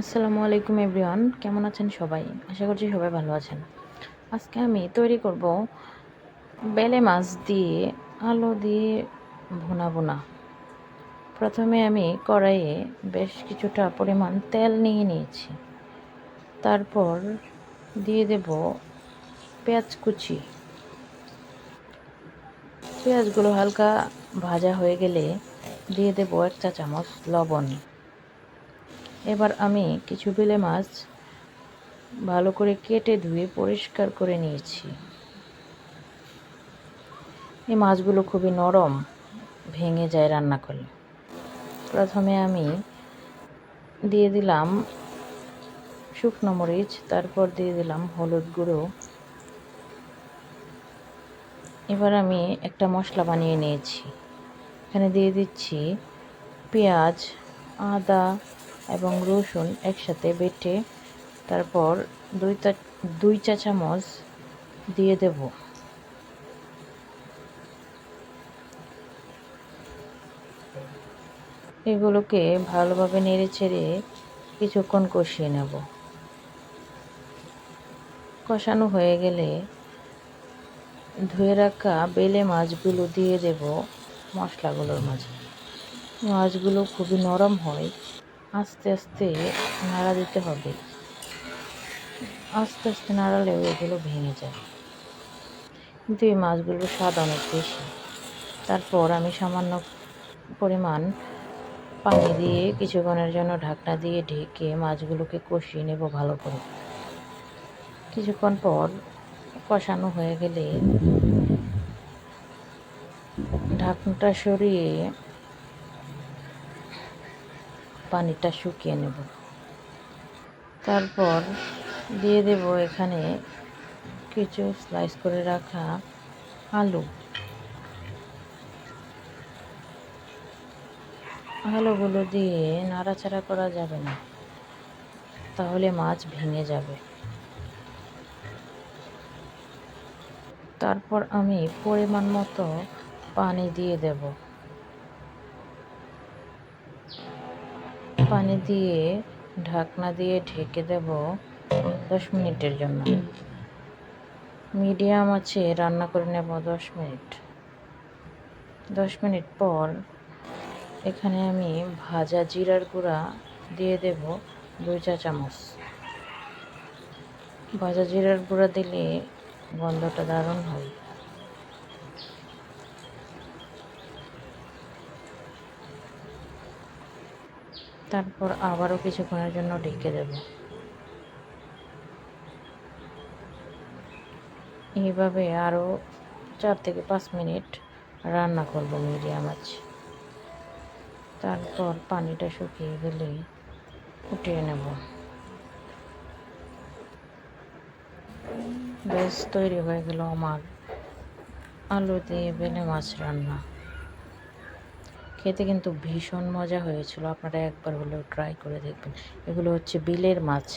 আসসালামু আলাইকুম এভরিওয়ান, কেমন আছেন সবাই? আশা করছি সবাই ভালো আছেন। আজকে আমি তৈরি করব বেলে মাছ দিয়ে আলু দিয়ে ভুনা ভুনা। প্রথমে আমি কড়াইয়ে বেশ কিছুটা পরিমাণ তেল নিয়ে নিয়েছি। তারপর দিয়ে দেব পেঁয়াজ কুচি। পেঁয়াজগুলো হালকা ভাজা হয়ে গেলে দিয়ে দেব এক চা চামচ লবণ। এবার আমি কিছু বেলে মাছ ভালো করে কেটে ধুয়ে পরিষ্কার করে নিয়েছি। এই মাছগুলো খুবই নরম, ভেঙে যায় রান্না করলে। প্রথমে আমি দিয়ে দিলাম শুকনো মরিচ, তারপর দিয়ে দিলাম হলুদ গুঁড়ো। এবার আমি একটা মশলা বানিয়ে নিয়েছি। এখানে দিয়ে দিচ্ছি পেঁয়াজ, আদা এবং রসুন একসাথে বেটে তারপর দুই দুই চা চামচ দিয়ে দেব। এগুলোকে ভালোভাবে নেড়ে ছেড়ে কিছুক্ষণ কষিয়ে নেব। কষানো হয়ে গেলে ধুয়ে রাখা বেলে মাছগুলো দিয়ে দেব মশলাগুলোর মাঝে। মাছগুলো খুবই নরম হয়। আস্তে আস্তে নাড়া দিতে হবে। আস্তে আস্তে নাড়ালেও এগুলো ভেঙে যায়। কিন্তু এই মাছগুলোর স্বাদ অনেক বেশি। তারপর আমি সামান্য পরিমাণ পানি দিয়ে কিছুক্ষণের জন্য ঢাকনা দিয়ে ঢেকে মাছগুলোকে কষিয়ে নেব ভালো করে। কিছুক্ষণ পর কষানো হয়ে গেলে ঢাকনাটা সরিয়ে পানিটা শুকিয়ে নেব। তারপর দিয়ে দেব এখানে কিছু স্লাইস করে রাখা আলু। আলুগুলো দিয়ে নাড়াচাড়া করা যাবে না, তাহলে মাছ ভেঙে যাবে। তারপর আমি পরিমাণ মতো পানি দিয়ে দেব। পানি দিয়ে ঢাকনা দিয়ে ঢেকে দেব দশ মিনিটের জন্য। মিডিয়াম আছে, রান্না করে নেব দশ মিনিট। দশ মিনিট পর এখানে আমি ভাজা জিরার গুঁড়া দিয়ে দেব দুই চা চামচ। ভাজা জিরার গুঁড়া দিলে গন্ধটা দারুণ হয়। তারপর আবারও কিছুক্ষণের জন্য ঢেকে দেব। এইভাবে আরও চার থেকে পাঁচ মিনিট রান্না করব মিডিয়াম আছে তারপর পানিটা শুকিয়ে গেলে ফুটিয়ে নেব। বেশ তৈরি হয়ে গেল আমার আলু দিয়ে বেলে মাছ রান্না। খেতে কিন্তু ভীষণ মজা হয়েছিল। আপনারা একবার হলেও ট্রাই করে দেখবেন। এগুলো হচ্ছে বিলের মাছ।